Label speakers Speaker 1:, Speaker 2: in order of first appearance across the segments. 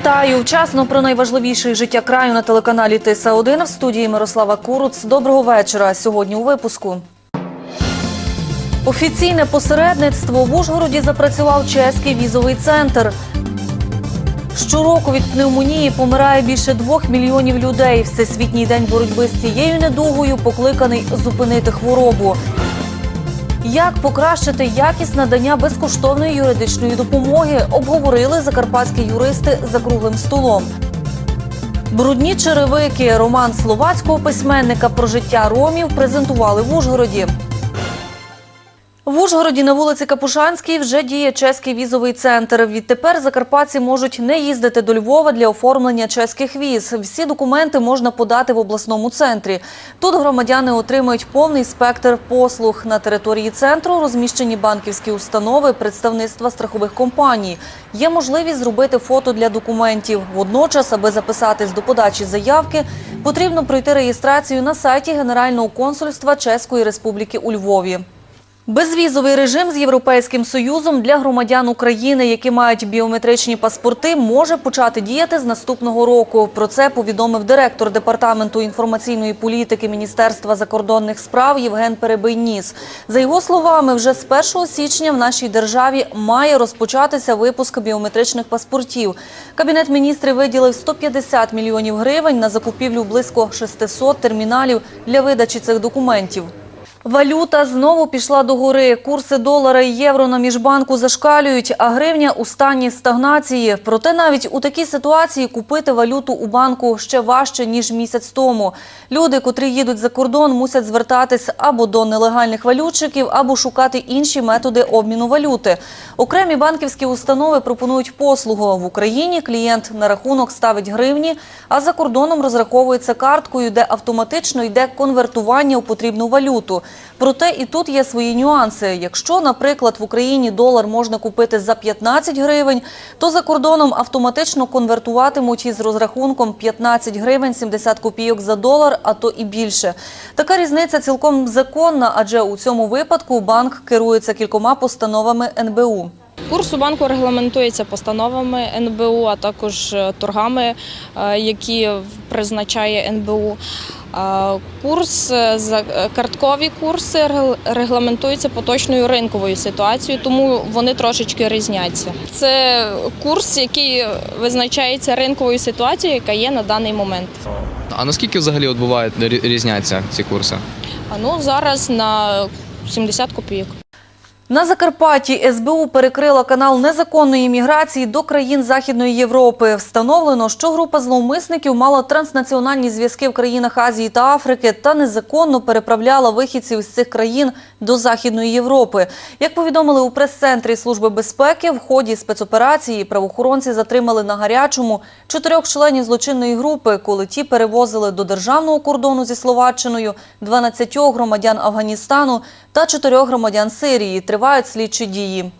Speaker 1: Вітаю! Вчасно про найважливіше життя краю на телеканалі Тиса 1 в студії Мирослава Куруц. Доброго вечора. Сьогодні у випуску. Офіційне посередництво в Ужгороді запрацював чеський візовий центр. Щороку від пневмонії помирає більше двох мільйонів людей. Всесвітній день боротьби з цією недугою покликаний зупинити хворобу. Як покращити якість надання безкоштовної юридичної допомоги, обговорили закарпатські юристи за круглим столом. Брудні черевики роман словацького письменника про життя ромів презентували в Ужгороді. В Ужгороді на вулиці Капушанській вже діє чеський візовий центр. Відтепер закарпатці можуть не їздити до Львова для оформлення чеських віз. Всі документи можна подати в обласному центрі. Тут громадяни отримують повний спектр послуг. На території центру розміщені банківські установи, представництва страхових компаній. Є можливість зробити фото для документів. Водночас, аби записатись до подачі заявки, потрібно пройти реєстрацію на сайті Генерального консульства Чеської Республіки у Львові. Безвізовий режим з Європейським Союзом для громадян України, які мають біометричні паспорти, може почати діяти з наступного року. Про це повідомив директор департаменту інформаційної політики Міністерства закордонних справ Євген Перебийніс. За його словами, вже з 1 січня в нашій державі має розпочатися випуск біометричних паспортів. Кабінет міністрів виділив 150 мільйонів гривень на закупівлю близько 600 терміналів для видачі цих документів. Валюта знову пішла до гори. Курси долара і євро на міжбанку зашкалюють, а гривня у стані стагнації. Проте навіть у такій ситуації купити валюту у банку ще важче, ніж місяць тому. Люди, котрі їдуть за кордон, мусять звертатись або до нелегальних валютчиків, або шукати інші методи обміну валюти. Окремі банківські установи пропонують послугу. В Україні клієнт на рахунок ставить гривні, а за кордоном розраховується карткою, де автоматично йде конвертування у потрібну валюту. Проте і тут є свої нюанси. Якщо, наприклад, в Україні долар можна купити за 15 гривень, то за кордоном автоматично конвертуватимуть із розрахунком 15 гривень 70 копійок за долар, а то і більше. Така різниця цілком законна, адже у цьому випадку банк керується кількома постановами НБУ.
Speaker 2: Курс у банку регламентується постановами НБУ, а також е, торгами, е, які призначає НБУ. Е, Курс карткові курси регл- регламентуються поточною ринковою ситуацією, тому вони трошечки різняться. Це курс, який визначається ринковою ситуацією, яка є на даний момент.
Speaker 3: А наскільки взагалі от рі- різняться ці курси?
Speaker 2: А ну зараз на 70 копійок.
Speaker 1: На Закарпатті СБУ перекрила канал незаконної міграції до країн Західної Європи. Встановлено, що група зловмисників мала транснаціональні зв'язки в країнах Азії та Африки та незаконно переправляла вихідців з цих країн до Західної Європи. Як повідомили у прес-центрі Служби безпеки, в ході спецоперації правоохоронці затримали на гарячому чотирьох членів злочинної групи, коли ті перевозили до державного кордону зі Словаччиною 12 громадян Афганістану та 4 громадян Сирії. Тривають слідчі дії.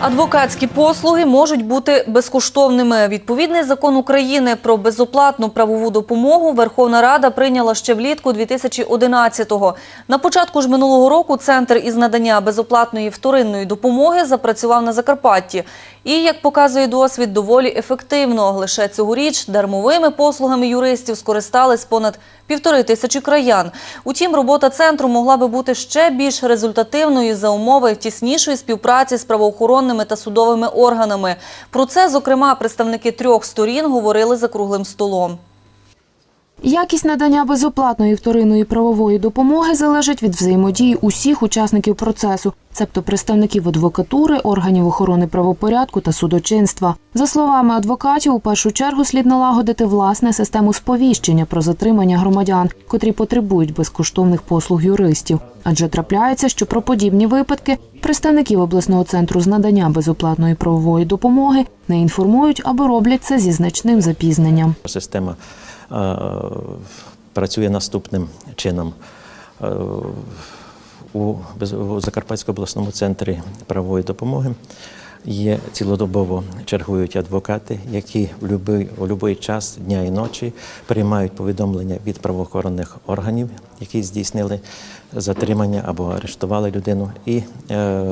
Speaker 1: Адвокатські послуги можуть бути безкоштовними. Відповідний закон України про безоплатну правову допомогу Верховна Рада прийняла ще влітку 2011-го. На початку ж минулого року центр із надання безоплатної вторинної допомоги запрацював на Закарпатті. І, як показує досвід, доволі ефективно. Лише цьогоріч дармовими послугами юристів скористались понад півтори тисячі краян. Утім, робота центру могла би бути ще більш результативною за умови тіснішої співпраці з правоохоронними та судовими органами. Про це, зокрема, представники трьох сторін говорили за круглим столом.
Speaker 4: Якість надання безоплатної вторинної правової допомоги залежить від взаємодії усіх учасників процесу, цебто представників адвокатури, органів охорони правопорядку та судочинства. За словами адвокатів, у першу чергу слід налагодити власне систему сповіщення про затримання громадян, котрі потребують безкоштовних послуг юристів. Адже трапляється, що про подібні випадки представників обласного центру з надання безоплатної правової допомоги не інформують або роблять це зі значним запізненням.
Speaker 5: Система працює наступним чином. Е, у, Закарпатському обласному центрі правової допомоги є цілодобово чергують адвокати, які в будь-який будь-який час дня і ночі приймають повідомлення від правоохоронних органів, які здійснили затримання або арештували людину і е,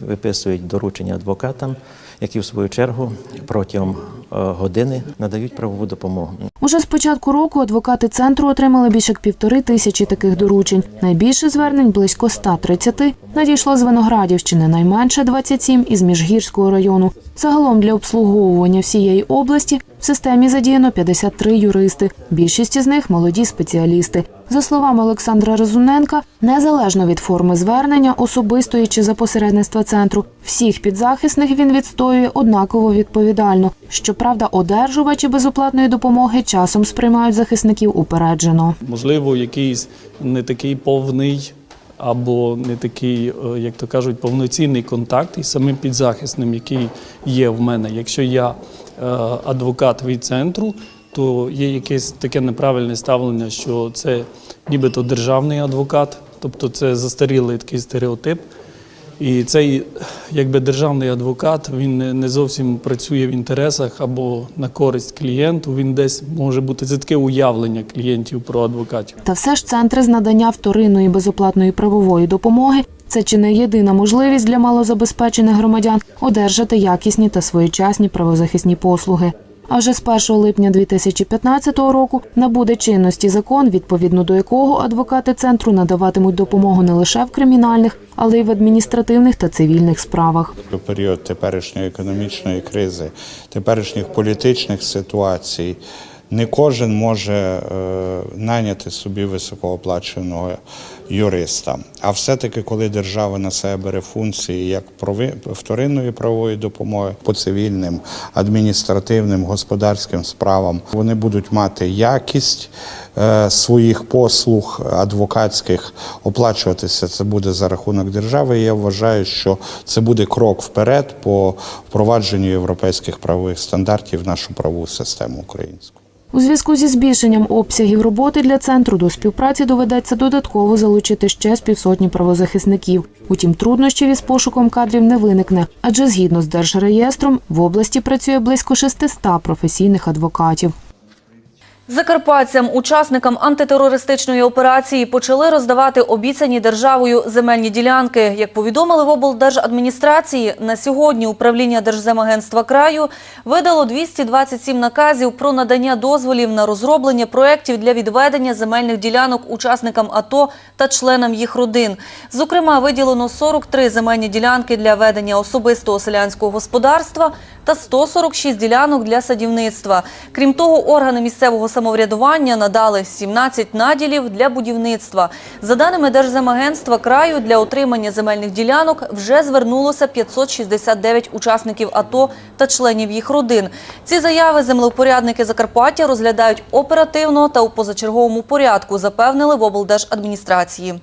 Speaker 5: виписують доручення адвокатам, які в свою чергу протягом е, години надають правову допомогу.
Speaker 4: Уже з початку року адвокати центру отримали більше як півтори тисячі таких доручень. Найбільше звернень близько 130 надійшло з Виноградівщини, найменше 27 із Міжгірського району. Загалом для обслуговування всієї області в системі задіяно 53 юристи. Більшість із них молоді спеціалісти. За словами Олександра Розуненка, незалежно від форми звернення, особистої чи за посередництва центру, всіх підзахисних він відстоює однаково відповідально. Щоправда, одержувачі безоплатної допомоги часом сприймають захисників упереджено.
Speaker 6: можливо, якийсь не такий повний або не такий, е, як то кажуть, повноцінний контакт із самим підзахисним, який є в мене. Якщо я е, адвокат від центру, то є якесь таке неправильне ставлення, що це нібито державний адвокат, тобто це застарілий такий стереотип. І цей якби державний адвокат він не- зовсім працює в інтересах або на користь клієнту. Він десь може бути це таке уявлення клієнтів про адвокатів.
Speaker 4: Та все ж центри з надання вторинної безоплатної правової допомоги це чи не єдина можливість для малозабезпечених громадян одержати якісні та своєчасні правозахисні послуги. А вже з 1 липня 2015 року набуде чинності закон, відповідно до якого адвокати центру надаватимуть допомогу не лише в кримінальних, але й в адміністративних та цивільних справах.
Speaker 7: у період теперішньої економічної кризи, теперішніх політичних ситуацій. Не кожен може е, найняти собі високооплаченого юриста. А все-таки, коли держава на себе бере функції як вторинної правової допомоги по цивільним, адміністративним, господарським справам, вони будуть мати якість е, своїх послуг адвокатських, оплачуватися це буде за рахунок держави. Я вважаю, що це буде крок вперед по впровадженню європейських правових стандартів в нашу правову систему українську.
Speaker 4: У зв'язку зі збільшенням обсягів роботи для центру до співпраці доведеться додатково залучити ще з півсотні правозахисників. Утім, труднощів із пошуком кадрів не виникне, адже згідно з держреєстром в області працює близько 600 професійних адвокатів.
Speaker 1: Закарпатцям, учасникам антитерористичної операції, почали роздавати обіцяні державою земельні ділянки. Як повідомили в облдержадміністрації, на сьогодні управління Держземагентства краю видало 227 наказів про надання дозволів на розроблення проєктів для відведення земельних ділянок учасникам АТО та членам їх родин. Зокрема, виділено 43 земельні ділянки для ведення особистого селянського господарства та 146 ділянок для садівництва. Крім того, органи місцевого самоврядування надали 17 наділів для будівництва. За даними Держземагентства краю, для отримання земельних ділянок вже звернулося 569 учасників АТО та членів їх родин. Ці заяви землевпорядники Закарпаття розглядають оперативно та у позачерговому порядку, запевнили в облдержадміністрації.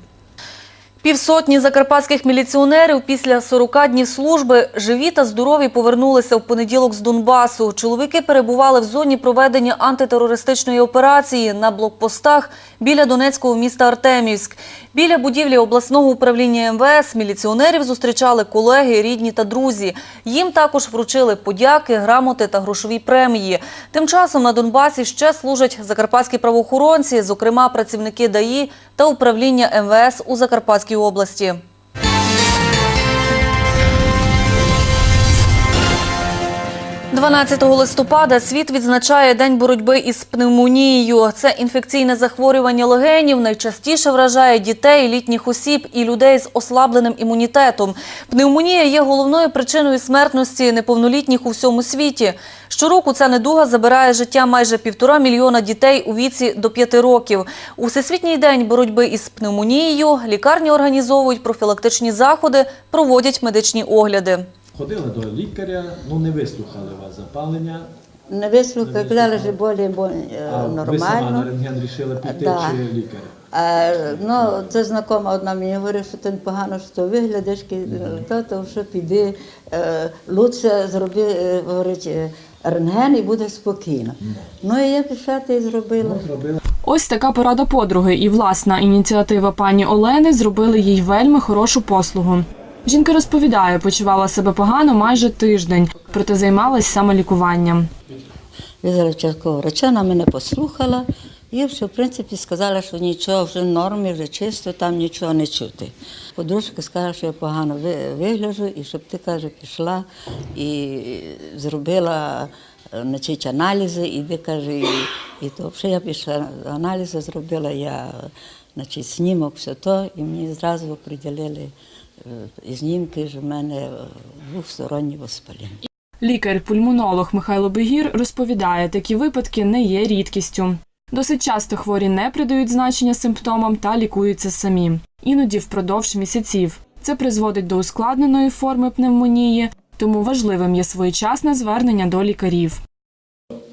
Speaker 1: Півсотні закарпатських міліціонерів після 40 днів служби живі та здорові повернулися в понеділок з Донбасу. Чоловіки перебували в зоні проведення антитерористичної операції на блокпостах біля Донецького міста Артемівськ. Біля будівлі обласного управління МВС міліціонерів зустрічали колеги, рідні та друзі. Їм також вручили подяки, грамоти та грошові премії. Тим часом на Донбасі ще служать закарпатські правоохоронці, зокрема працівники ДАІ та управління МВС у Закарпатській області. – 12 листопада світ відзначає День боротьби із пневмонією. Це інфекційне захворювання легенів найчастіше вражає дітей, літніх осіб і людей з ослабленим імунітетом. Пневмонія є головною причиною смертності неповнолітніх у всьому світі. Щороку ця недуга забирає життя майже півтора мільйона дітей у віці до п'яти років. У Всесвітній день боротьби із пневмонією лікарні організовують профілактичні заходи, проводять медичні огляди.
Speaker 8: Ходили до лікаря, ну не вислухали вас запалення,
Speaker 9: Не вислухав, казали, що болі бо, е,
Speaker 8: ви сама на
Speaker 9: нормально.
Speaker 8: рентген рішили піти
Speaker 9: Да.
Speaker 8: чи лікар?
Speaker 9: А, ну, це знакома одна мені говорить, що ти погано що то виглядиш, то, то що піди, е, лучше зроби, е, говорить, е, рентген і буде спокійно. Ну і я пішла та і зробила.
Speaker 10: Ось така порада подруги і власна ініціатива пані Олени зробили їй вельми хорошу послугу. Жінка розповідає, почувала себе погано майже тиждень, проте займалась самолікуванням.
Speaker 9: Візера часткового врача, мене послухала, І що, в принципі, сказали, що нічого вже в нормі, вже чисто, там нічого не чути. Подружка сказала, що я погано ви- вигляджу, і щоб ти каже, пішла і зробила е, значить, аналізи, і де каже, і, і то вже я пішла аналізи, зробила я значить, знімок, все то, і мені зразу приділили знімки, що в мене е, двохстороннє воспаління.
Speaker 10: Лікар-пульмонолог Михайло Бегір розповідає, такі випадки не є рідкістю. Досить часто хворі не придають значення симптомам та лікуються самі, іноді впродовж місяців. Це призводить до ускладненої форми пневмонії, тому важливим є своєчасне звернення до лікарів.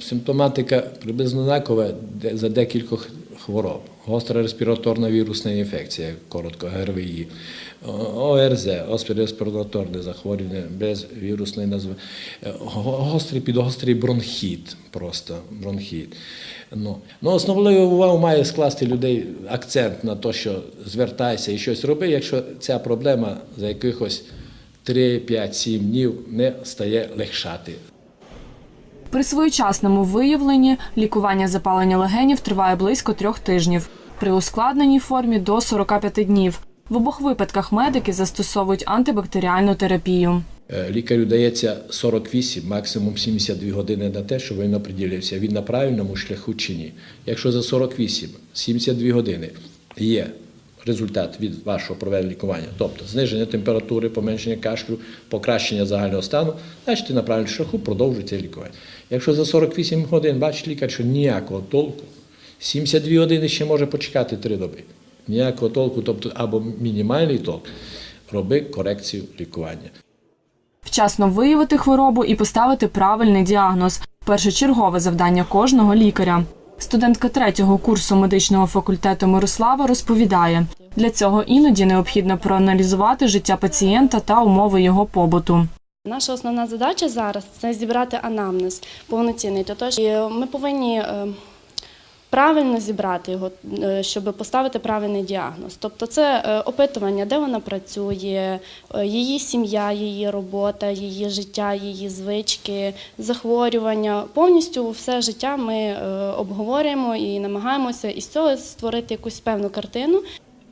Speaker 8: Симптоматика приблизно однакова де- за декількох хвороб. Гостра респіраторна вірусна інфекція, коротко ГРВІ, ОРЗ, респіраторне захворювання без вірусної назви, гострий підгострий бронхіт, просто бронхіт. Ну, ну, основну увагу має скласти людей акцент на те, що звертайся і щось роби, якщо ця проблема за якихось 3, 5, 7 днів не стає легшати.
Speaker 10: При своєчасному виявленні лікування запалення легенів триває близько трьох тижнів, при ускладненій формі до 45 днів. В обох випадках медики застосовують антибактеріальну терапію.
Speaker 8: Е, Лікарю дається 48, максимум 72 години на те, щоб він оприділився, він на правильному шляху чи ні. Якщо за 48, 72 години є результат від вашого проведення лікування, тобто зниження температури, поменшення кашлю, покращення загального стану, значить на правильному шляху продовжується лікування. Якщо за 48 годин бачить лікар, що ніякого толку, 72 години ще може почекати 3 доби. Ніякого толку, тобто або мінімальний толк, роби корекцію лікування.
Speaker 10: Вчасно виявити хворобу і поставити правильний діагноз першочергове завдання кожного лікаря. Студентка третього курсу медичного факультету Мирослава розповідає, для цього іноді необхідно проаналізувати життя пацієнта та умови його побуту.
Speaker 11: Наша основна задача зараз це зібрати анамнез повноцінний. Тож ми повинні е, правильно зібрати його, е, щоб поставити правильний діагноз. Тобто, це е, опитування, де вона працює, е, її сім'я, її робота, її життя, її звички, захворювання. Повністю все життя ми обговорюємо і намагаємося із цього створити якусь певну картину.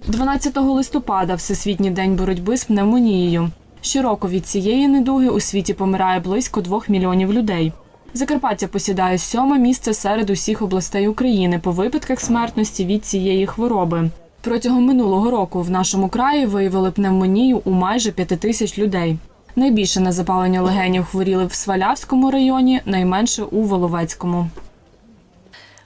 Speaker 10: 12 листопада Всесвітній день боротьби з пневмонією. Щороку від цієї недуги у світі помирає близько двох мільйонів людей. Закарпаття посідає сьоме місце серед усіх областей України по випадках смертності від цієї хвороби. Протягом минулого року в нашому краї виявили пневмонію у майже п'яти тисяч людей. Найбільше на запалення легенів хворіли в Свалявському районі, найменше у Воловецькому.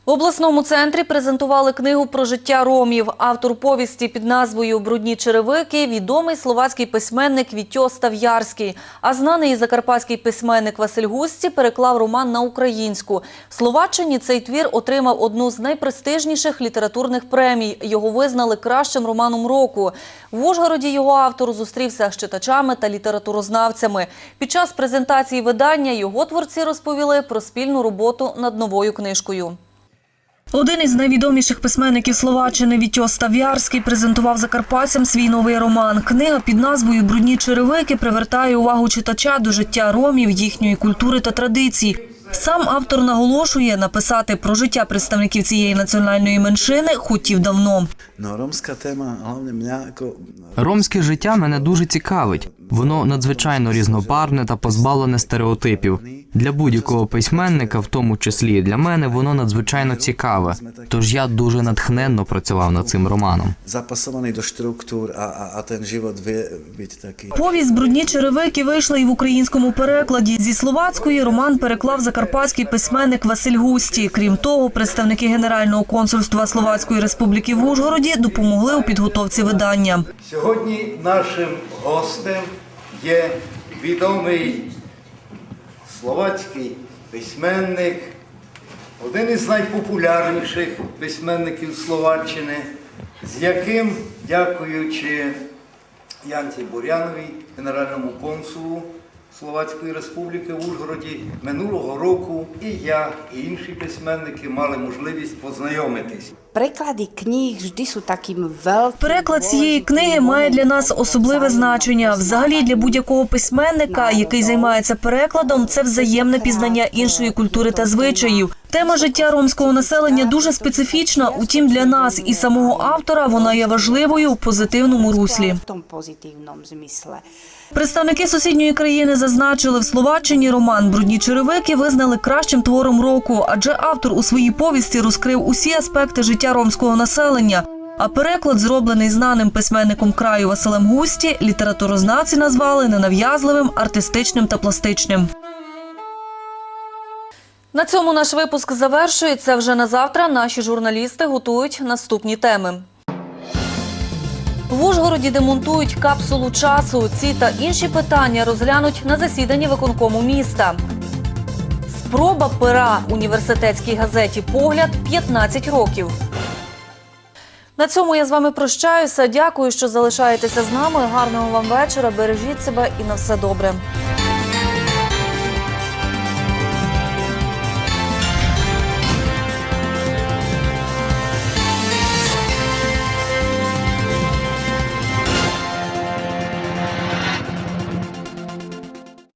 Speaker 1: В обласному центрі презентували книгу про життя ромів. Автор повісті під назвою Брудні черевики відомий словацький письменник Вітьо Став'ярський. А знаний закарпатський письменник Василь Густі переклав роман на українську. В Словаччині цей твір отримав одну з найпрестижніших літературних премій. Його визнали кращим романом року. В Ужгороді його автор зустрівся з читачами та літературознавцями. Під час презентації видання його творці розповіли про спільну роботу над новою книжкою. Один із найвідоміших письменників Словаччини Вітьо Став'ярський презентував закарпатцям свій новий роман. Книга під назвою Брудні черевики привертає увагу читача до життя ромів, їхньої культури та традицій. Сам автор наголошує, написати про життя представників цієї національної меншини хотів давно.
Speaker 12: Téma hlavne mňa.
Speaker 13: Ромське життя мене дуже цікавить. Воно надзвичайно різнобарвне та позбавлене стереотипів. Для будь-якого письменника, в тому числі і для мене, воно надзвичайно цікаве. Тож я дуже натхненно працював над цим романом.
Speaker 12: a ten život vie byť.
Speaker 1: Повість «Брудні черевики» вийшла і в українському перекладі. Зі словацької роман переклав закарпатський письменник Василь Густі. Крім того, представники Генерального консульства Словацької Республіки в Ужгороді допомогли у підготовці видання.
Speaker 14: Сьогодні нашим гостем є відомий словацький письменник, один із найпопулярніших письменників Словаччини, з яким, дякуючи Янці Буряновій, генеральному консулу Словацької Республіки в Ужгороді, минулого року і я, і інші письменники мали можливість познайомитись.
Speaker 15: Переклади книг vždy sú takým veľkým...
Speaker 1: Переклад цієї книги має для нас особливе значення. Взагалі для будь-якого письменника, який займається перекладом, це взаємне пізнання іншої культури та звичаїв. Тема життя ромського населення дуже специфічна. Утім, для нас і самого автора вона є важливою у позитивному руслі.
Speaker 15: Pozitívnom.
Speaker 1: Представники сусідньої країни зазначили, в Словаччині роман Брудні черевики визнали кращим твором року, адже автор у своїй повісті розкрив усі аспекти життя ромського населення. А переклад, зроблений знаним письменником краю Василем Густі, літературознавці назвали ненав'язливим, артистичним та пластичним. На цьому наш випуск завершується. Вже на завтра наші журналісти готують наступні теми. В Ужгороді демонтують капсулу часу. Ці та інші питання розглянуть на засіданні виконкому міста. Спроба пера університетській газеті Погляд 15 років. На цьому я з вами прощаюся. Дякую, що залишаєтеся з нами. Гарного вам вечора. Бережіть себе і на все добре.